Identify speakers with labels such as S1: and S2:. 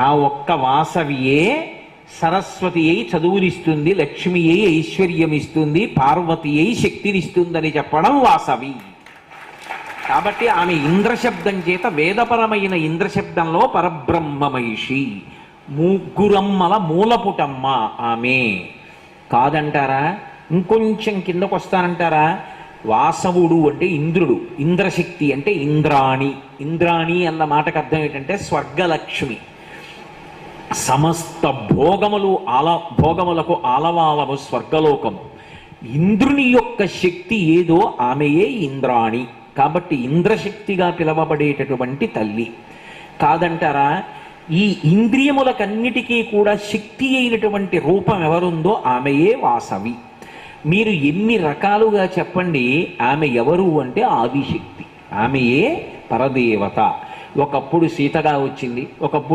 S1: ఆ ఒక్క వాసవియే సరస్వతి అయి చదువునిస్తుంది లక్ష్మి అయి ఐశ్వర్యం ఇస్తుంది పార్వతి అయి శక్తినిస్తుందని చెప్పడం వాసవి. కాబట్టి ఆమె ఇంద్రశబ్దం చేత వేదపరమైన ఇంద్రశబ్దంలో పరబ్రహ్మమహిషి. ముగ్గురమ్మల మూలపుటమ్మ ఆమె. కాదంటారా? ఇంకొంచెం కిందకు వస్తానంటారా వాసవుడు అంటే ఇంద్రుడు. ఇంద్రశక్తి అంటే ఇంద్రాణి. ఇంద్రాణి అన్న మాటకు అర్థం ఏంటంటే స్వర్గలక్ష్మి. సమస్త భోగములు ఆల భోగములకు ఆలవాలము స్వర్గలోకము. ఇంద్రుని యొక్క శక్తి ఏదో ఆమెయే ఇంద్రాణి. కాబట్టి ఇంద్రశక్తిగా పిలవబడేటటువంటి తల్లి. కాదంటారా? ఈ ఇంద్రియములకన్నిటికీ కూడా శక్తి అయినటువంటి రూపం ఎవరుందో ఆమెయే వాసవి. మీరు ఎన్ని రకాలుగా చెప్పండి ఆమె ఎవరు అంటే ఆదిశక్తి. ఆమెయే పరదేవత. ఒకప్పుడు సీతగా వచ్చింది ఒకప్పుడు